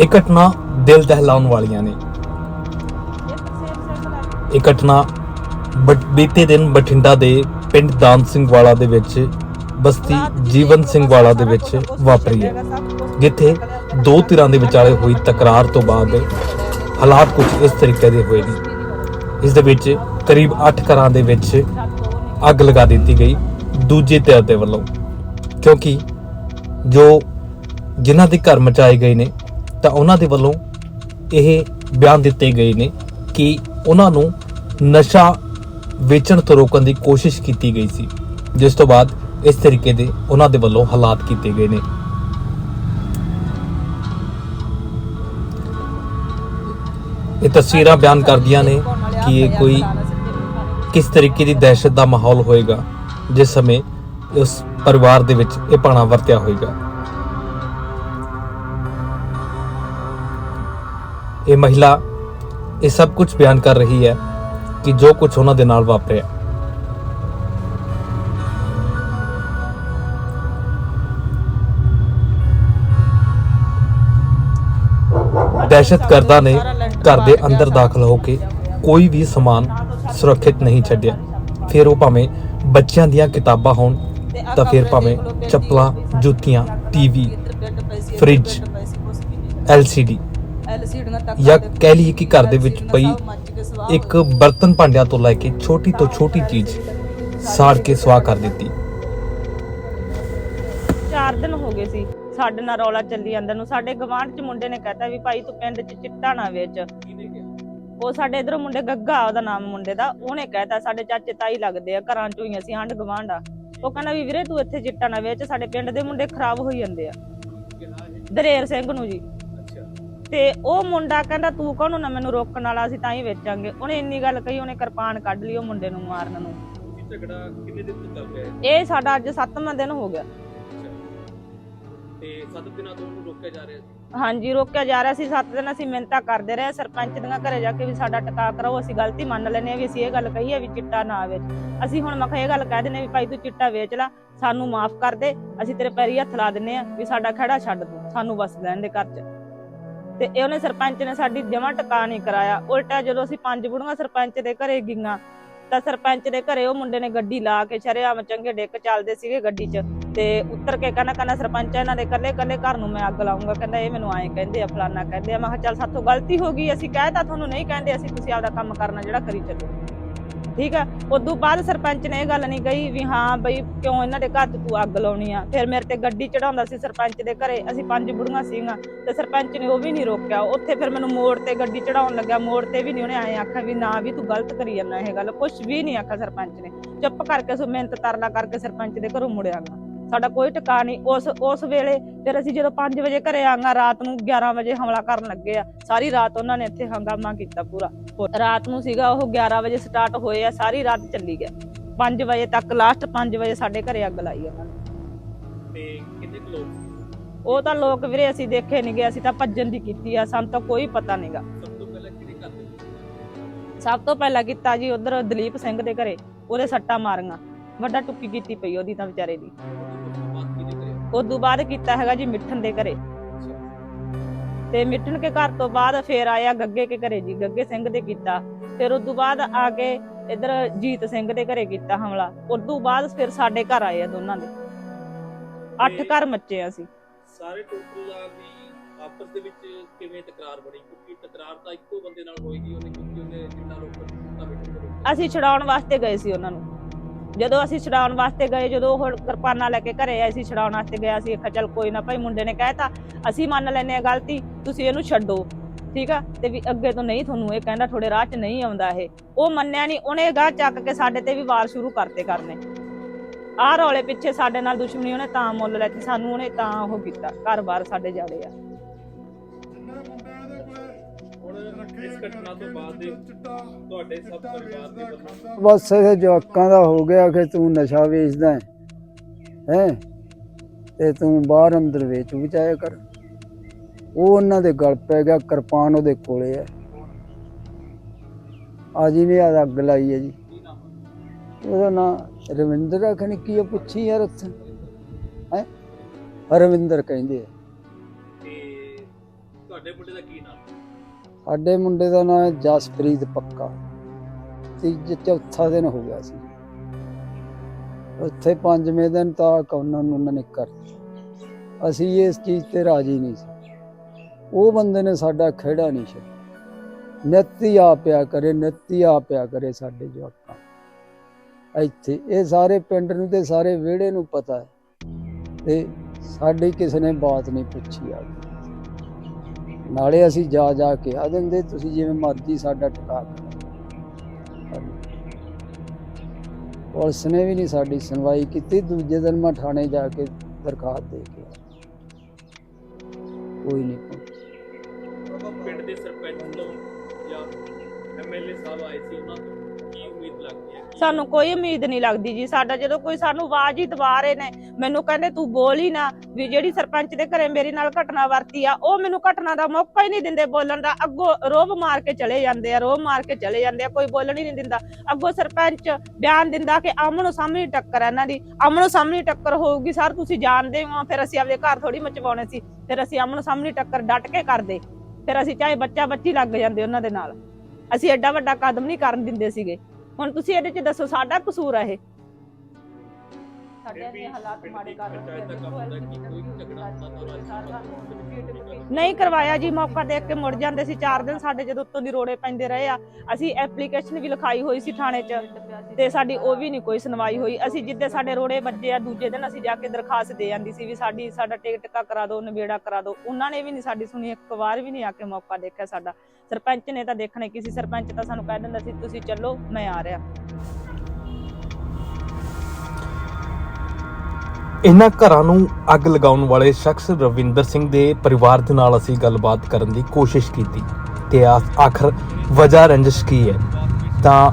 ਇਹ ਘਟਨਾ ਦਿਲ ਦਹਿਲਾਉਣ ਵਾਲੀਆਂ ਨੇ। ਇਹ ਘਟਨਾ ਬਟ- ਬੀਤੇ ਦਿਨ ਬਠਿੰਡਾ ਦੇ ਪਿੰਡ ਦਾਨ ਸਿੰਘ ਵਾਲਾ ਦੇ ਵਿੱਚ ਬਸਤੀ ਜੀਵਨ ਸਿੰਘ ਵਾਲਾ ਦੇ ਵਿੱਚ ਵਾਪਰੀ ਹੈ, ਜਿੱਥੇ ਦੋ ਧਿਰਾਂ ਦੇ ਵਿਚਾਲੇ ਹੋਈ ਤਕਰਾਰ ਤੋਂ ਬਾਅਦ ਹਾਲਾਤ ਕੁਝ ਇਸ ਤਰੀਕੇ ਦੇ ਹੋਏ ਨੇ। ਇਸ ਦੇ ਵਿੱਚ ਕਰੀਬ 8 ਘਰਾਂ ਦੇ ਵਿੱਚ ਅੱਗ ਲਗਾ ਦਿੱਤੀ ਗਈ, ਦੂਜੇ ਧਿਰ ਦੇ ਵੱਲੋਂ। ਕਿਉਂਕਿ ਜੋ ਜਿਨ੍ਹਾਂ ਦੇ ਘਰ ਮਚਾਏ ਗਏ ਨੇ ਤਾਂ ਉਹਨਾਂ ਦੇ ਵੱਲੋਂ ਇਹ ਬਿਆਨ ਦਿੱਤੇ ਗਏ ਨੇ ਕਿ ਉਹਨਾਂ ਨੂੰ ਨਸ਼ਾ ਵੇਚਣ ਤੋਂ ਰੋਕਣ ਦੀ ਕੋਸ਼ਿਸ਼ ਕੀਤੀ ਗਈ ਸੀ, ਜਿਸ ਤੋਂ ਬਾਅਦ ਇਸ ਤਰੀਕੇ ਦੇ ਉਹਨਾਂ ਦੇ ਵੱਲੋਂ ਹਾਲਾਤ ਕੀਤੇ ਗਏ ਨੇ। ਇਹ ਤਸਵੀਰਾਂ ਬਿਆਨ ਕਰਦੀਆਂ ਨੇ ਕਿ ਇਹ ਕੋਈ ਕਿਸ ਤਰੀਕੇ ਦੀ ਦਹਿਸ਼ਤ ਦਾ ਮਾਹੌਲ ਹੋਏਗਾ, ਜਿਸ ਸਮੇਂ ਉਸ ਪਰਿਵਾਰ ਦੇ ਵਿੱਚ ਇਹ ਪਾਣਾ ਵਰਤਿਆ ਹੋਏਗਾ। ਇਹ ਮਹਿਲਾ ਇਹ ਸਭ ਕੁਝ ਬਿਆਨ ਕਰ ਰਹੀ ਹੈ ਕਿ ਜੋ ਕੁਝ ਉਹਨਾਂ ਦੇ ਨਾਲ ਵਾਪਰਿਆ। ਦਹਿਸ਼ਤਗਰਦਾਂ ਨੇ ਘਰ ਦੇ ਅੰਦਰ ਦਾਖਲ ਹੋ ਕੇ ਕੋਈ ਵੀ ਸਮਾਨ ਸੁਰੱਖਿਅਤ ਨਹੀਂ ਛੱਡਿਆ। ਫਿਰ ਉਹ ਭਾਵੇਂ ਬੱਚਿਆਂ ਦੀਆਂ ਕਿਤਾਬਾਂ ਹੋਣ ਤਾਂ ਫਿਰ ਭਾਵੇਂ ਚੱਪਲਾਂ, ਜੁੱਤੀਆਂ, ਟੀਵੀ, ਫ੍ਰਿਜ, ਐਲਸੀਡੀ ਜਾਂ ਕਹਿ ਲਈਏ ਕਿ ਘਰ ਦੇ ਵਿੱਚ ਪਈ ਇੱਕ ਬਰਤਨ ਭਾਂਡਿਆਂ ਤੋਂ ਲੈ ਕੇ ਛੋਟੀ ਤੋਂ ਛੋਟੀ ਚੀਜ਼ ਸਾੜ ਕੇ ਸਵਾਹ ਕਰ ਦਿੱਤੀ। ਚਾਰ ਦਿਨ ਹੋ ਗਏ ਸੀ। ਸਾਡੇ ਨਾਲ ਰੌਲਾ ਚੱਲੀ ਜਾਂਦਾ ਨੂੰ। ਸਾਡੇ ਗਵਾਂਢ ਚ ਮੁੰਡੇ ਨੇ ਕਹਤਾ ਵੀ ਭਾਈ ਤੂੰ ਪਿੰਡ ਚ ਚਿੱਟਾ ਨਾ ਵੇਚ। ਉਹ ਸਾਡੇ ਇਧਰੋਂ ਮੁੰਡੇ ਗੱਗਾ ਉਹਦਾ ਨਾਮ ਮੁੰਡੇ ਦਾ। ਉਹਨੇ ਕਹਿਤਾ ਸਾਡੇ ਚਾਚੇ ਤਾਈ ਲੱਗਦੇ ਆ ਘਰਾਂ ਚੋਂ ਹੀ ਅਸੀਂ ਹੰਡ ਗਵਾਂਢ ਆ। ਉਹ ਕਹਿੰਦਾ ਵੀ ਵੀਰੇ ਤੂੰ ਇੱਥੇ ਚਿੱਟਾ ਨਾ ਵੇਚ ਸਾਡੇ ਪਿੰਡ ਦੇ ਮੁੰਡੇ ਖਰਾਬ ਹੋਈ ਜਾਂਦੇ ਆ। ਦਰੇਰ ਸਿੰਘ ਨੂੰ ਜੀ। ਤੇ ਉਹ ਮੁੰਡਾ ਕਹਿੰਦਾ ਤੂੰ ਕੌਣ ਨਾ ਮੈਨੂੰ ਰੋਕਣ ਵਾਲਾ ਅਸੀਂ ਤਾਂ ਹੀ ਵੇਚਾਂਗੇ। ਉਹਨੇ ਇੰਨੀ ਗੱਲ ਕਹੀ ਉਹਨੇ ਕਿਰਪਾਨ ਕੱਢ ਲਈ ਉਹ ਮੁੰਡੇ ਨੂੰ ਮਾਰਨ ਨੂੰ। ਝਗੜਾ ਕਿੰਨੇ ਦਿਨ ਤੋਂ ਚੱਲ ਰਿਹਾ ਹੈ? ਇਹ ਸਾਡਾ ਅੱਜ 7ਵਾਂ ਦਿਨ ਹੋ ਗਿਆ। ਤੇ 7 ਦਿਨਾਂ ਤੋਂ ਉਹਨੂੰ ਰੋਕਿਆ ਜਾ ਰਿਹਾ ਸੀ? ਹਾਂਜੀ ਰੋਕਿਆ ਜਾ ਰਿਹਾ ਸੀ। ਸੱਤ ਦਿਨ ਅਸੀਂ ਮਿਹਨਤਾਂ ਕਰਦੇ ਰਹੇ। ਸਰਪੰਚ ਦੀਆਂ ਘਰੇ ਜਾ ਕੇ ਵੀ ਸਾਡਾ ਟਿਕਾ ਕਰਾਓ ਅਸੀਂ ਗਲਤੀ ਮੰਨ ਲੈਨੇ ਆ ਵੀ ਅਸੀਂ ਇਹ ਗੱਲ ਕਹੀ ਹੈ ਵੀ ਚਿੱਟਾ ਨਾ ਵੇਚ। ਅਸੀਂ ਹੁਣ ਮੈਂ ਕਿਹਾ ਇਹ ਗੱਲ ਕਹਿ ਦਿੰਨੇ ਵੀ ਭਾਈ ਤੂੰ ਚਿੱਟਾ ਵੇਚ ਲੈ ਸਾਨੂੰ ਮਾਫ ਕਰ ਦੇ। ਅਸੀਂ ਤੇਰੇ ਪੈਰੀ ਹੱਥ ਲਾ ਦਿੰਨੇ ਆ ਵੀ ਸਾਡਾ ਖੜਾ ਛੱਡ ਤੂੰ ਸਾਨੂੰ ਬਸ ਲੈਣ ਦੇ ਘਰ 'ਚ। ਤੇ ਇਹ ਉਹਨੇ ਸਰਪੰਚ ਨੇ ਸਾਡੀ ਜਮਾ ਟਿਕਾ ਨਹੀਂ ਕਰਾਇਆ। ਉਲਟਾ ਜਦੋਂ ਅਸੀਂ ਪੰਜ ਬੁੜੀਆਂ ਸਰਪੰਚ ਦੇ ਘਰੇ ਗਈਆਂ, ਤਾਂ ਸਰਪੰਚ ਦੇ ਘਰੇ ਉਹ ਮੁੰਡੇ ਨੇ ਗੱਡੀ ਲਾ ਕੇ ਸ਼ਰੇਆਮ ਚੰਗੇ ਡਿੱਕ ਚੱਲਦੇ ਸੀਗੇ ਗੱਡੀ 'ਚ ਤੇ ਉੱਤਰ ਕੇ ਕਹਿੰਦਾ ਕਹਿੰਦਾ ਸਰਪੰਚ, ਇਹਨਾਂ ਦੇ ਕੱਲੇ ਕੱਲੇ ਘਰ ਨੂੰ ਮੈਂ ਅੱਗ ਲਾਉਂਗਾ ਕਹਿੰਦਾ, ਇਹ ਮੈਨੂੰ ਐਂ ਕਹਿੰਦੇ ਆ, ਫਲਾਨਾ ਕਹਿੰਦੇ ਆ। ਮੈਂ ਕਿਹਾ, ਚੱਲ ਸਾਥੋਂ ਗਲਤੀ ਹੋ ਗਈ, ਅਸੀਂ ਕਹਿਤਾ ਤੁਹਾਨੂੰ ਨਹੀਂ ਕਹਿੰਦੇ, ਅਸੀਂ ਤੁਸੀਂ ਆਪਦਾ ਕੰਮ ਕਰਨਾ ਜਿਹੜਾ ਕਰੀ ਚੱਲੋ। ਠੀਕ ਆ? ਉਦੋਂ ਬਾਅਦ ਸਰਪੰਚ ਨੇ ਇਹ ਗੱਲ ਨਹੀਂ ਕਹੀ ਵੀ ਹਾਂ ਬਈ ਕਿਉਂ ਇਹਨਾਂ ਦੇ ਘਰ 'ਚ ਤੂੰ ਅੱਗ ਲਾਉਣੀ ਆ? ਫਿਰ ਮੇਰੇ ਤੇ ਗੱਡੀ ਚੜਾਉਂਦਾ ਸੀ ਸਰਪੰਚ ਦੇ ਘਰੇ, ਅਸੀਂ ਪੰਜ ਬੁੜੀਆਂ ਸੀਗੀਆਂ ਤੇ ਸਰਪੰਚ ਨੇ ਉਹ ਵੀ ਨਹੀਂ ਰੋਕਿਆ। ਉੱਥੇ ਫਿਰ ਮੈਨੂੰ ਮੋੜ ਤੇ ਗੱਡੀ ਚੜਾਉਣ ਲੱਗਿਆ, ਮੋੜ ਤੇ ਵੀ ਨਹੀਂ ਉਹਨੇ ਆਏ ਆਖਿਆ ਵੀ ਨਾ ਵੀ ਤੂੰ ਗਲਤ ਕਰੀ ਜਾਂਦਾ ਇਹ ਗੱਲ। ਕੁਝ ਵੀ ਨਹੀਂ ਆਖਿਆ ਸਰਪੰਚ ਨੇ। ਚੁੱਪ ਕਰਕੇ ਸੋ ਮਿਹਨਤ ਤਰਲਾ ਕਰਕੇ ਸਰਪੰਚ ਦੇ ਘਰੋਂ ਮੁੜਿਆ ਮੁੜਿਆਗਾ ਸਾਡਾ ਕੋਈ ਟਿਕਾ ਨਹੀਂ। ਉਸ ਉਸ ਵੇਲੇ ਫਿਰ ਅਸੀਂ ਜਦੋਂ 5 ਵਜੇ ਘਰੇ ਆਂਗਾ ਰਾਤ ਨੂੰ 11 ਵਜੇ ਹਮਲਾ ਕਰਨ ਲੱਗੇ ਆ। ਸਾਰੀ ਰਾਤ ਉਹਨਾਂ ਨੇ ਇੱਥੇ ਹੰਗਾਮਾ ਕੀਤਾ ਪੂਰਾ। ਰਾਤ ਨੂੰ ਸੀਗਾ ਉਹ 11 ਵਜੇ ਸਟਾਰਟ ਹੋਏ ਆ ਸਾਰੀ ਰਾਤ ਚੱਲੀ ਗਿਆ। 5 ਵਜੇ ਤੱਕ ਲਾਸਟ 5 ਵਜੇ ਸਾਡੇ ਘਰੇ ਅੱਗ ਲਾਈ ਉਹਨਾਂ ਨੇ। ਤੇ ਕਿੰਨੇ ਕੁ ਲੋਕ? ਉਹ ਤਾਂ ਲੋਕ ਵੀਰੇ ਅਸੀਂ ਦੇਖੇ ਨਹੀਂ ਗਏ ਅਸੀਂ ਤਾਂ ਭੱਜਣ ਦੀ ਕੀਤੀ ਆ ਸਾਨੂੰ ਤਾਂ ਕੋਈ ਪਤਾ ਨਹੀਂਗਾ? ਸਭ ਤੋਂ ਪਹਿਲਾਂ ਕੀਤਾ ਜੀ ਉਧਰ ਦਲੀਪ ਸਿੰਘ ਦੇ ਘਰੇ ਉਹਦੇ ਸੱਟਾਂ ਮਾਰੀਆਂ। ਵੱਡਾ ਟੁੱਕੀ ਕੀਤੀ ਪਈ ਉਹਦੀ ਤਾਂ ਵਿਚਾਰੇ ਦੀ। ਉਦੋਂ ਬਾਅਦ ਕੀਤਾ ਹੈਗਾ ਜੀ ਮਿੱਠਣ ਦੇ ਘਰੇ। ਤੇ ਮਿੱਠਣ ਕੇ ਘਰ ਤੋਂ ਬਾਅਦ ਫੇਰ ਆਇਆ ਗੱਗੇ ਕੇ ਘਰੇ ਜੀ ਗੱਗੇ ਸਿੰਘ ਦੇ ਕੀਤਾ। ਫਿਰ ਉਦੋਂ ਬਾਅਦ ਆ ਕੇ ਇਧਰ ਜੀਤ ਸਿੰਘ ਦੇ ਘਰੇ ਕੀਤਾ ਹਮਲਾ। ਉਦੋਂ ਬਾਅਦ ਫਿਰ ਸਾਡੇ ਘਰ ਆਏ ਆ ਦੋਨਾਂ ਦੇ। ਅੱਠ ਘਰ ਮੱਚੇ ਆ ਅਸੀਂ। ਸਾਰੇ ਟੋਟਲਾਂ ਦੀ ਆਪਸ ਦੇ ਵਿੱਚ ਕਿਵੇਂ ਤਕਰਾਰ ਬਣੀ? ਕਿਉਂਕਿ ਤਕਰਾਰ ਤਾਂ ਇੱਕੋ ਬੰਦੇ ਨਾਲ ਹੋਏਗੀ ਉਹਨੇ ਕਿਉਂਕਿ ਉਹਨੇ ਜਿੰਨਾ ਤੋਂ ਰੋਕਿਆ। ਅਸੀਂ ਛਡਾਉਣ ਵਾਸਤੇ ਗਏ ਸੀ ਉਹਨਾਂ ਨੂੰ। ਜਦੋਂ ਅਸੀਂ ਛਡਾਉਣ ਵਾਸਤੇ ਗਏ, ਜਦੋਂ ਉਹ ਕਿਰਪਾਨਾਂ ਲੈ ਕੇ ਘਰੇ ਆਏ ਸੀ ਛਡਾਉਣ ਵਾਸਤੇ ਗਿਆ ਸੀ ਆਖਿਆ, ਚੱਲ ਕੋਈ ਨਾ ਭਾਈ, ਮੁੰਡੇ ਨੇ ਕਹਿਤਾ, ਅਸੀਂ ਮੰਨ ਲੈਨੇ ਆ ਗਲਤੀ, ਤੁਸੀਂ ਇਹਨੂੰ ਛੱਡੋ। ਠੀਕ ਆ? ਤੇ ਵੀ ਅੱਗੇ ਤੋਂ ਨਹੀਂ ਤੁਹਾਨੂੰ ਇਹ ਕਹਿੰਦਾ ਥੋੜੇ ਰਾਹ 'ਚ ਨਹੀਂ ਆਉਂਦਾ ਇਹ। ਉਹ ਮੰਨਿਆ ਨਹੀਂ, ਉਹਨੇ ਗਾਹ ਚੱਕ ਕੇ ਸਾਡੇ ਤੇ ਵੀ ਵਾਰ ਸ਼ੁਰੂ ਕਰਤੇ ਕਰਨੇ। ਆਹ ਰੌਲੇ ਪਿੱਛੇ ਸਾਡੇ ਨਾਲ ਦੁਸ਼ਮਣੀ, ਉਹਨੇ ਤਾਂ ਮੁੱਲ ਲੈਤੀ ਸਾਨੂੰ ਉਹਨੇ ਤਾਂ ਉਹ ਕੀਤਾ, ਘਰ-ਬਾਰ ਸਾਡੇ ਜਾੜੇ ਆ। ਇਸ ਘਟਨਾ ਤੋਂ ਬਾਅਦ ਦੇ ਤੁਹਾਡੇ ਸਭ ਪਰਿਵਾਰ ਦੇ ਵੱਲੋਂ ਬਸ ਇਹ ਜਵਾਕਾਂ ਦਾ ਹੋ ਗਿਆ ਕਿ ਤੂੰ ਨਸ਼ਾ ਵੇਚਦਾ ਹੈ ਹੈਂ? ਤੇ ਤੂੰ ਬਾਹਰ ਅੰਦਰ ਵੇਚ ਵਿਚਾਇਆ ਕਰ। ਉਹ ਉਹਨਾਂ ਦੇ ਗਲ ਪੈ ਗਿਆ ਕਿਰਪਾਨ ਉਹਦੇ ਕੋਲੇ ਹੈ। ਅੱਜ ਹੀ ਨੇ ਆ ਅੱਗ ਲਾਈ ਹੈ ਜੀ। ਉਹਦਾ ਨਾਂ ਰਵਿੰਦਰ ਆਖਣ ਕੀ ਆ ਪੁੱਛੀ ਯਾਰ ਉੱਥੇ। ਹੈ? ਰਵਿੰਦਰ ਕਹਿੰਦੇ ਆ। ਤੇ ਤੁਹਾਡੇ ਮੁੰਡੇ ਦਾ ਕੀ ਨਾਮ? ਸਾਡੇ ਮੁੰਡੇ ਦਾ ਨਾਮ ਹੈ ਜਸਪ੍ਰੀਤ ਪੱਕਾ। ਤੀਜੇ, ਚੌਥਾ ਦਿਨ ਹੋ ਗਿਆ ਸੀ। ਉੱਥੇ ਪੰਜਵੇਂ ਦਿਨ ਤੱਕ ਉਹਨਾਂ ਨੂੰ ਉਹਨਾਂ ਨੇ ਕਰ ਅਸੀਂ ਇਸ ਚੀਜ਼ ਤੇ ਰਾਜੀ ਨਹੀਂ ਸੀ। ਉਹ ਬੰਦੇ ਨੇ ਸਾਡਾ ਖੇੜਾ ਨਹੀਂ ਛੱਡਿਆ। ਨਿੱਤੀ ਆ ਪਿਆ ਕਰੇ, ਨਿੱਤੀ ਆ ਪਿਆ ਕਰੇ ਸਾਡੇ ਜਵਾਕਾਂ। ਇੱਥੇ ਇਹ ਸਾਰੇ ਪਿੰਡ ਨੂੰ ਤੇ ਸਾਰੇ ਵਿਹੜੇ ਨੂੰ ਪਤਾ ਹੈ। ਤੇ ਸਾਡੀ ਕਿਸੇ ਨੇ ਬਾਤ ਨਹੀਂ ਪੁੱਛੀ ਆ ਨਾਲੇ ਅਸੀਂ ਜਾ ਜਾ ਕੇ ਆ ਦਿੰਦੇ ਤੁਸੀਂ ਜਿਵੇਂ ਮਰਜ਼ੀ ਸਾਡਾ ਟਿਕਾ ਪੁਲਿਸ ਨੇ ਵੀ ਨਹੀਂ ਸਾਡੀ ਸੁਣਵਾਈ ਕੀਤੀ, ਦੂਜੇ ਦਿਨ ਮੈਂ ਥਾਣੇ ਜਾ ਕੇ ਦਰਖਾਸਤ ਦੇ ਕੇ ਕੋਈ ਨਹੀਂ। ਪਹੁੰਚਿਆ। ਪਿੰਡ ਦੇ ਸਰਪੰਚ ਤੋਂ ਜਾਂ ਐਮਐਲਏ ਸਾਹਿਬ ਆਏ ਸੀ ਉਹਨਾਂ ਤੋਂ। ਕੀ ਉਮੀਦ ਲੱਗਦੀ ਹੈ? ਸਾਨੂੰ ਕੋਈ ਉਮੀਦ ਨਹੀਂ ਲੱਗਦੀ ਜੀ। ਸਾਡਾ ਜਦੋਂ ਕੋਈ ਸਾਨੂੰ ਆਵਾਜ਼ ਹੀ ਦਵਾ ਰਹੇ ਨੇ, ਮੈਨੂੰ ਕਹਿੰਦੇ ਤੂੰ ਬੋਲ ਹੀ ਨਾ ਵੀ ਜਿਹੜੀ ਸਰਪੰਚ ਦੇ ਘਰੇ ਮੇਰੇ ਨਾਲ ਘਟਨਾ ਵਰਤੀ ਆ, ਉਹ ਮੈਨੂੰ ਘਟਨਾ ਦਾ ਮੌਕਾ ਹੀ ਨਹੀਂ ਦਿੰਦੇ ਬੋਲਣ ਦਾ। ਅੱਗੋਂ ਰੋਬ ਮਾਰ ਕੇ ਚਲੇ ਜਾਂਦੇ ਆ, ਰੋਬ ਮਾਰ ਕੇ ਚਲੇ ਜਾਂਦੇ ਆ, ਕੋਈ ਬੋਲਣ ਹੀ ਨਹੀਂ ਦਿੰਦਾ। ਅੱਗੋਂ ਸਰਪੰਚ ਬਿਆਨ ਦਿੰਦਾ ਕਿ ਆਮਣੋ ਸਾਹਮਣੇ ਟੱਕਰ ਆ ਇਹਨਾਂ ਦੀ। ਆਮਣੋ ਸਾਹਮਣੇ ਟੱਕਰ ਹੋਊਗੀ, ਸਰ ਤੁਸੀਂ ਜਾਣਦੇ ਹੋ, ਫਿਰ ਅਸੀਂ ਆਪਦੇ ਘਰ ਥੋੜੀ ਮਚਵਾਉਣੇ ਸੀ। ਫਿਰ ਅਸੀਂ ਆਮਣੋ ਸਾਹਮਣੇ ਟੱਕਰ ਡਟ ਕੇ ਕਰਦੇ। ਫਿਰ ਅਸੀਂ ਚਾਹੇ ਬੱਚਾ ਬੱਚੀ ਲੱਗ ਜਾਂਦੇ ਉਹਨਾਂ ਦੇ ਨਾਲ। ਅਸੀਂ ਐਡਾ ਵੱਡਾ ਕਦਮ ਨਹੀਂ ਕਰਨ ਦਿੰਦੇ ਸੀਗੇ। ਹੁਣ ਤੁਸੀਂ ਇਹਦੇ ਚ ਦੱਸੋ, ਸਾਡਾ ਕਸੂਰ ਹੈ ਇਹ। ਹਾਲਾਤ ਮਾੜੇ ਨਹੀਂ ਕਰਵਾਇਆ ਜੀ ਮੌਕਾ ਦੇਖ ਕੇ ਮੁੜ ਜਾਂਦੇ ਸੀ। 4 ਦਿਨ ਸਾਡੇ ਜਦੋਂ ਉੱਤੋਂ ਦੀ ਰੋੜੇ ਪੈਂਦੇ ਰਹੇ ਆ ਅਸੀਂ ਐਪਲੀਕੇਸ਼ਨ ਵੀ ਲਿਖਾਈ ਹੋਈ ਸੀ ਥਾਣੇ 'ਚ ਤੇ ਸਾਡੀ ਉਹ ਵੀ ਨਹੀਂ ਕੋਈ ਸੁਣਵਾਈ ਹੋਈ। ਅਸੀਂ ਜਿੱਦੇ ਸਾਡੇ ਰੋੜੇ ਵੱਜੇ ਆ ਦੂਜੇ ਦਿਨ ਅਸੀਂ ਜਾ ਕੇ ਦਰਖਾਸਤ ਦੇ ਜਾਂਦੀ ਸੀ ਵੀ ਸਾਡੀ ਸਾਡਾ ਟਿਕਟ ਟਕਾ ਕਰਾ ਦਿਓ ਨਵੇੜਾ ਕਰਾ ਦਿਓ ਉਹਨਾਂ ਨੇ ਵੀ ਨਹੀਂ ਸਾਡੀ ਸੁਣੀ ਇੱਕ ਵਾਰ ਵੀ ਨਹੀਂ ਆ ਕੇ ਮੌਕਾ ਦੇਖਿਆ ਸਾਡਾ। ਸਰਪੰਚ ਨੇ ਤਾਂ ਦੇਖਣੇ ਕਿਸੇ ਸਰਪੰਚ ਤਾਂ ਸਾਨੂੰ ਕਹਿ ਦਿੰਦਾ ਸੀ ਤੁਸੀਂ ਚੱਲੋ ਮੈਂ ਆ ਰਿਹਾ। ਇਹਨਾਂ ਘਰਾਂ ਨੂੰ ਅੱਗ ਲਗਾਉਣ ਵਾਲੇ ਸ਼ਖਸ ਰਵਿੰਦਰ ਸਿੰਘ ਦੇ ਪਰਿਵਾਰ ਦੇ ਨਾਲ ਅਸੀਂ ਗੱਲਬਾਤ ਕਰਨ ਦੀ ਕੋਸ਼ਿਸ਼ ਕੀਤੀ ਤੇ ਆਖਰ ਵਜ੍ਹਾ ਰੰਜਿਸ਼ ਕੀ ਹੈ? ਤਾਂ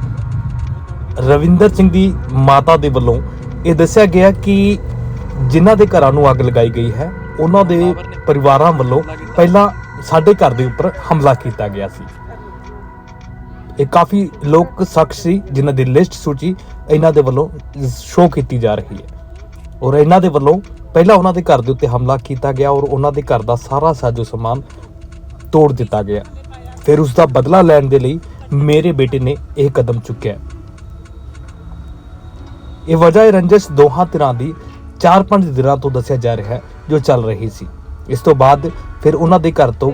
ਰਵਿੰਦਰ ਸਿੰਘ ਦੀ ਮਾਤਾ ਦੇ ਵੱਲੋਂ ਇਹ ਦੱਸਿਆ ਗਿਆ ਕਿ ਜਿਨ੍ਹਾਂ ਦੇ ਘਰਾਂ ਨੂੰ ਅੱਗ ਲਗਾਈ ਗਈ ਹੈ, ਉਹਨਾਂ ਦੇ ਪਰਿਵਾਰਾਂ ਵੱਲੋਂ ਪਹਿਲਾਂ ਸਾਡੇ ਘਰ ਦੇ ਉੱਪਰ ਹਮਲਾ ਕੀਤਾ ਗਿਆ ਸੀ। ਇਹ ਕਾਫੀ ਲੋਕ ਸ਼ਖਸ ਸੀ, ਜਿਨ੍ਹਾਂ ਦੀ ਲਿਸਟ ਸੂਚੀ ਇਹਨਾਂ ਦੇ ਵੱਲੋਂ ਸ਼ੋਅ ਕੀਤੀ ਜਾ ਰਹੀ ਹੈ। ਔਰ ਇਹਨਾਂ ਦੇ ਵੱਲੋਂ ਪਹਿਲਾਂ ਉਹਨਾਂ ਦੇ ਘਰ ਦੇ ਉੱਤੇ ਹਮਲਾ ਕੀਤਾ ਗਿਆ ਔਰ ਉਹਨਾਂ ਦੇ ਘਰ ਦਾ ਸਾਰਾ ਸਾਜੋ ਸਮਾਨ ਤੋੜ ਦਿੱਤਾ ਗਿਆ। ਫਿਰ ਉਸ ਦਾ ਬਦਲਾ ਲੈਣ ਦੇ ਲਈ ਮੇਰੇ ਬੇਟੇ ਨੇ ਇਹ ਕਦਮ ਚੁੱਕਿਆ। ਇਹ ਵਜ੍ਹਾ ਇਹ ਰੰਜਿਸ਼ ਦੋਹਾਂ ਧਿਰਾਂ ਦੀ 4-5 ਦਿਨਾਂ ਤੋਂ ਦੱਸਿਆ ਜਾ ਰਿਹਾ ਹੈ, ਜੋ ਚੱਲ ਰਹੀ ਸੀ। ਇਸ ਤੋਂ ਬਾਅਦ ਫਿਰ ਉਹਨਾਂ ਦੇ ਘਰ ਤੋਂ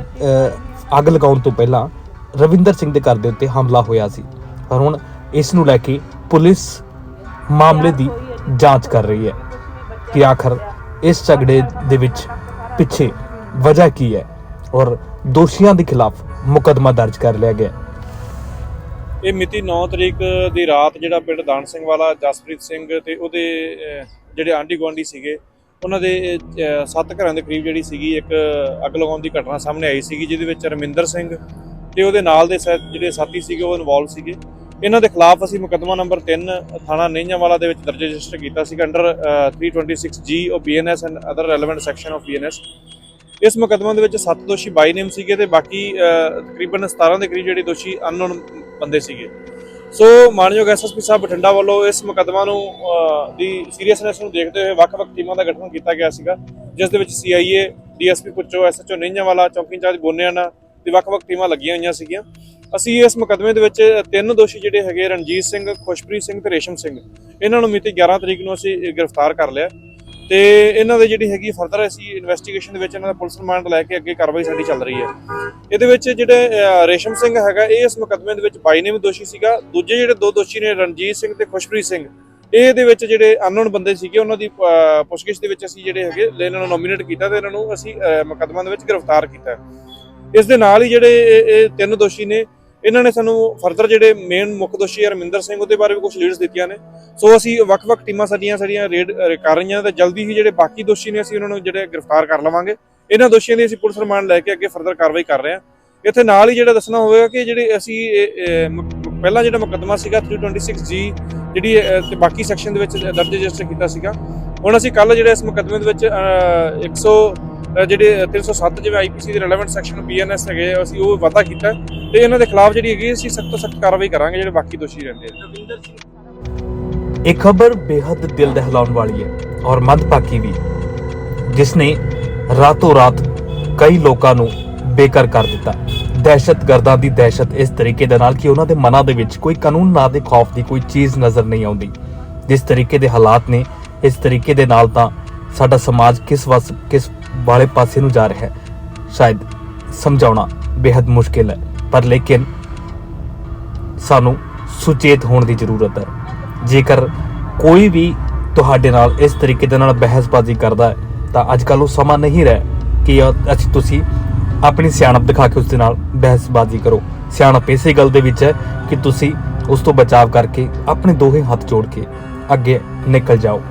ਅੱਗ ਲਗਾਉਣ ਤੋਂ ਪਹਿਲਾਂ ਰਵਿੰਦਰ ਸਿੰਘ ਦੇ ਘਰ ਦੇ ਉੱਤੇ ਹਮਲਾ ਹੋਇਆ ਸੀ। ਪਰ ਹੁਣ ਇਸ ਨੂੰ ਲੈ ਕੇ ਪੁਲਿਸ ਮਾਮਲੇ ਦੀ ਜਾਂਚ ਕਰ ਰਹੀ ਹੈ। ਕਿ ਆਖਰ ਇਸ ਝਗੜੇ ਦੇ ਵਿੱਚ ਪਿੱਛੇ ਵਜ੍ਹਾ ਕੀ ਹੈ? ਔਰ ਦੋਸ਼ੀਆਂ ਦੇ ਖਿਲਾਫ ਮੁਕੱਦਮਾ ਦਰਜ ਕਰ ਲਿਆ ਗਿਆ। ਇਹ ਮਿਤੀ 9 ਤਰੀਕ ਦੀ ਰਾਤ ਜਿਹੜਾ ਪਿੰਡ ਦਾਨ ਸਿੰਘ ਵਾਲਾ, ਜਸਪ੍ਰੀਤ ਸਿੰਘ ਤੇ ਉਹਦੇ ਜਿਹੜੇ ਆਂਢੀ ਗੁਆਂਢੀ ਸੀਗੇ, ਉਹਨਾਂ ਦੇ ਸੱਤ ਘਰਾਂ ਦੇ ਕਰੀਬ ਜਿਹੜੀ ਸੀਗੀ ਇੱਕ ਅੱਗ ਲਗਾਉਣ ਦੀ ਘਟਨਾ ਸਾਹਮਣੇ ਆਈ ਸੀਗੀ, ਜਿਹਦੇ ਵਿੱਚ ਰਮਿੰਦਰ ਸਿੰਘ ਤੇ ਉਹਦੇ ਨਾਲ ਦੇ ਸਾ- ਜਿਹੜੇ ਸਾਥੀ ਸੀਗੇ, ਉਹ ਇਨਵੋਲਵ ਸੀਗੇ। ਇਹਨਾਂ ਦੇ ਖਿਲਾਫ ਅਸੀਂ ਮੁਕੱਦਮਾ ਨੰਬਰ 3 ਥਾਣਾ ਨਿੰਜਾਂਵਾਲਾ ਦੇ ਵਿੱਚ ਦਰਜ ਰਜਿਸਟਰ ਕੀਤਾ ਸੀ under 326 G of BNS and other relevant section of BNS ਇਸ ਮੁਕੱਦਮਾ ਦੇ ਵਿੱਚ 7 ਦੋਸ਼ੀ ਬਾਈ ਨੇਮ ਸੀਗੇ ਤੇ ਬਾਕੀ ਤਕਰੀਬਨ 17 ਦੇ ਕਰੀਬ ਜਿਹੜੇ ਦੋਸ਼ੀ ਅਨਨੋਨ ਬੰਦੇ ਸੀਗੇ। ਸੋ ਮਾਨਯੋਗ ਐਸਐਸਪੀ ਸਾਹਿਬ ਬਠਿੰਡਾ ਵੱਲੋਂ ਇਸ ਮੁਕੱਦਮਾ ਨੂੰ ਦੀ ਸੀਰੀਅਸਨੈਸ ਨੂੰ ਦੇਖਦੇ ਹੋਏ ਵੱਖ-ਵੱਖ ਟੀਮਾਂ ਦਾ ਗਠਨ ਕੀਤਾ ਗਿਆ ਸੀਗਾ, ਜਿਸ ਦੇ ਵਿੱਚ ਸੀਆਈਏ ਡੀਐਸਪੀ ਪੁੱਚੋ ਐਸਐਚਓ ਨਿੰਜਾਂਵਾਲਾ ਚੌਕੀ ਇੰਚਾਰਜ ਗੋਨਿਆਣਾ ਤੇ ਵੱਖ-ਵੱਖ ਟੀਮਾਂ ਲੱਗੀਆਂ ਹੋਈਆਂ ਸੀਗੀਆਂ। ਅਸੀਂ ਇਸ ਮੁਕੱਦਮੇ ਦੇ ਵਿੱਚ ਤਿੰਨ ਦੋਸ਼ੀ ਜਿਹੜੇ ਹੈਗੇ ਰਣਜੀਤ ਸਿੰਘ ਖੁਸ਼ਪ੍ਰੀਤ ਸਿੰਘ ਤੇ ਰੇਸ਼ਮ ਸਿੰਘ। ਇਹਨਾਂ ਨੂੰ ਮਿਤੀ 11 ਤਰੀਕ ਨੂੰ ਅਸੀਂ ਗ੍ਰਿਫਤਾਰ ਕਰ ਲਿਆ। ਤੇ ਇਹਨਾਂ ਦੇ ਜਿਹੜੀ ਹੈਗੀ ਫਰਦਰ ਅਸੀਂ ਇਨਵੈਸਟੀਗੇਸ਼ਨ ਦੇ ਵਿੱਚ ਇਹਨਾਂ ਦਾ ਪੁਲਿਸ ਰਿਮਾਂਡ ਲੈ ਕੇ ਅੱਗੇ ਕਾਰਵਾਈ ਸਾਡੀ ਚੱਲ ਰਹੀ ਹੈ। ਇਹਦੇ ਵਿੱਚ ਜਿਹੜੇ ਰੇਸ਼ਮ ਸਿੰਘ ਹੈਗਾ ਇਹ ਇਸ ਮੁਕੱਦਮੇ ਦੇ ਵਿੱਚ ਬਾਈ ਨੇ ਵੀ ਦੋਸ਼ੀ ਸੀਗਾ। ਦੂਜੇ ਜਿਹੜੇ ਦੋ ਦੋਸ਼ੀ ਨੇ ਰਣਜੀਤ ਸਿੰਘ ਤੇ ਖੁਸ਼ਪ੍ਰੀਤ ਸਿੰਘ ਇਹ ਇਹਦੇ ਵਿੱਚ ਜਿਹੜੇ ਅਨਨੋਨ ਬੰਦੇ ਸੀਗੇ ਉਹਨਾਂ ਦੀ ਪੁੱਛਗਿੱਛ ਦੇ ਵਿੱਚ ਅਸੀਂ ਜਿਹੜੇ ਹੈਗੇ ਇਹਨਾਂ ਨੂੰ ਨੋਮੀਨੇਟ ਕੀਤਾ ਤੇ ਇਹਨਾਂ ਨੂੰ ਅਸੀਂ ਅਹ, ਮੁਕੱਦਮਾ ਦੇ ਵਿੱਚ ਗ੍ਰਿਫਤਾਰ ਕੀਤਾ। ਇਸ ਦੇ ਨਾਲ ਹੀ ਜਿਹੜੇ ਇਹ ਤਿੰਨ ਦੋਸ਼ੀ ਨੇ ਇਹਨਾਂ ਨੇ ਸਾਨੂੰ ਫਰਦਰ ਜਿਹੜੇ ਮੇਨ ਮੁੱਖ ਦੋਸ਼ੀ ਹੈ ਰਮਿੰਦਰ ਸਿੰਘ ਉਹਦੇ ਬਾਰੇ ਵੀ ਕੁਝ ਲੀਡਸ ਦਿੱਤੀਆਂ ਨੇ। ਸੋ ਅਸੀਂ ਵੱਖ-ਵੱਖ ਟੀਮਾਂ ਸਾਡੀਆਂ ਸਾਡੀਆਂ ਰੇਡ ਕਰ ਰਹੀਆਂ ਤੇ ਜਲਦੀ ਹੀ ਜਿਹੜੇ ਬਾਕੀ ਦੋਸ਼ੀ ਨੇ ਅਸੀਂ ਉਹਨਾਂ ਨੂੰ ਜਿਹੜੇ ਗ੍ਰਿਫਤਾਰ ਕਰ ਲਵਾਂਗੇ। ਇਹਨਾਂ ਦੋਸ਼ੀਆਂ ਦੀ ਅਸੀਂ ਪੁਲਿਸ ਰਿਮਾਂਡ ਲੈ ਕੇ ਅੱਗੇ ਫਰਦਰ ਕਾਰਵਾਈ ਕਰ ਰਹੇ ਹਾਂ। ਇੱਥੇ ਨਾਲ ਹੀ ਜਿਹੜਾ ਦੱਸਣਾ ਹੋਵੇਗਾ ਕਿ ਜਿਹੜੇ ਅਸੀਂ ਪਹਿਲਾਂ ਜਿਹੜਾ ਮੁਕੱਦਮਾ ਸੀਗਾ 326 ਜੀ ਜਿਹੜੀ ਤੇ ਬਾਕੀ ਸੈਕਸ਼ਨ ਦੇ ਵਿੱਚ ਦਰਜ ਰਜਿਸਟਰ ਕੀਤਾ ਸੀਗਾ। ਹੁਣ ਅਸੀਂ ਕੱਲ ਜਿਹੜੇ ਇਸ ਮੁਕੱਦਮੇ ਦੇ ਵਿੱਚ ਅਹ, 100 ਅਹ, ਜਿਹੜੇ 307 ਜਿਵੇਂ ਆਈਪੀਸੀ ਦੇ ਰੈਲੇਵੈਂਟ ਸੈਕਸ਼ਨ ਬੀਐਨਐਸ ਹੈਗੇ ਆ, ਅਸੀਂ ਉਹ ਵਾਧਾ ਕੀਤਾ। ਤੇ ਇਹਨਾਂ ਦੇ ਖਿਲਾਫ ਜਿਹੜੀ ਹੈਗੀ ਅਸੀਂ ਸਖਤ ਸਖਤ ਕਾਰਵਾਈ ਕਰਾਂਗੇ, ਜਿਹੜੇ ਬਾਕੀ ਦੋਸ਼ੀ ਰਹਿੰਦੇ ਆ। ਇਹ ਖਬਰ ਬੇहद ਦਿਲ ਦਹਿਲਾਉਣ ਵਾਲੀ ਹੈ ਔਰ ਮਦਪਾਕੀ ਵੀ ਜਿਸ ਨੇ ਰਾਤੋਂ ਰਾਤ ਕਈ ਲੋਕਾਂ ਨੂੰ ਬੇਕਰ ਕਰ ਦਿੱਤਾ। ਦਹਿਸ਼ਤਗਰਦਾਂ ਦੀ ਦਹਿਸ਼ਤ ਇਸ ਤਰੀਕੇ ਦੇ ਨਾਲ ਕਿ ਉਹਨਾਂ ਦੇ ਮਨਾਂ ਦੇ ਵਿੱਚ ਕੋਈ ਕਾਨੂੰਨ ਨਾ ਦੇ ਖੌਫ ਦੀ ਕੋਈ ਚੀਜ਼ ਨਜ਼ਰ ਨਹੀਂ ਆਉਂਦੀ। ਜਿਸ ਤਰੀਕੇ ਦੇ ਹਾਲਾਤ ਨੇ, ਇਸ ਤਰੀਕੇ ਦੇ ਨਾਲ ਤਾਂ ਸਾਡਾ ਸਮਾਜ ਕਿਸ ਵਸ ਕਿਸ ਵਾਲੇ ਪਾਸੇ ਨੂੰ ਜਾ ਰਿਹਾ ਹੈ, ਸ਼ਾਇਦ ਸਮਝਾਉਣਾ ਬੇहद ਮੁਸ਼ਕਿਲ ਹੈ। ਪਰ ਲੇਕਿਨ ਸਾਨੂੰ ਸੁਚੇਤ ਹੋਣ ਦੀ ਜ਼ਰੂਰਤ ਹੈ। ਜੇਕਰ ਕੋਈ ਵੀ ਤੁਹਾਡੇ ਨਾਲ ਇਸ ਤਰੀਕੇ ਦੇ ਨਾਲ ਬਹਿਸਬਾਜ਼ੀ ਕਰਦਾ ਹੈ, ਤਾਂ ਅੱਜ ਕੱਲ ਉਹ ਸਮਾਂ ਨਹੀਂ ਰਹਿ ਕਿ ਅ- ਅਸੀਂ ਤੁਸੀਂ ਆਪਣੀ ਸਿਆਣਪ ਦਿਖਾ ਕੇ ਉਸ ਦੇ ਨਾਲ ਬਹਿਸਬਾਜ਼ੀ ਕਰੋ। ਸਿਆਣਪ ਇਸੇ ਗੱਲ ਦੇ ਵਿੱਚ ਹੈ ਕਿ ਤੁਸੀਂ ਉਸ ਤੋਂ ਬਚਾਅ ਕਰਕੇ ਆਪਣੇ ਦੋਹੇ ਹੱਥ ਜੋੜ ਕੇ ਅੱਗੇ ਨਿਕਲ ਜਾਓ।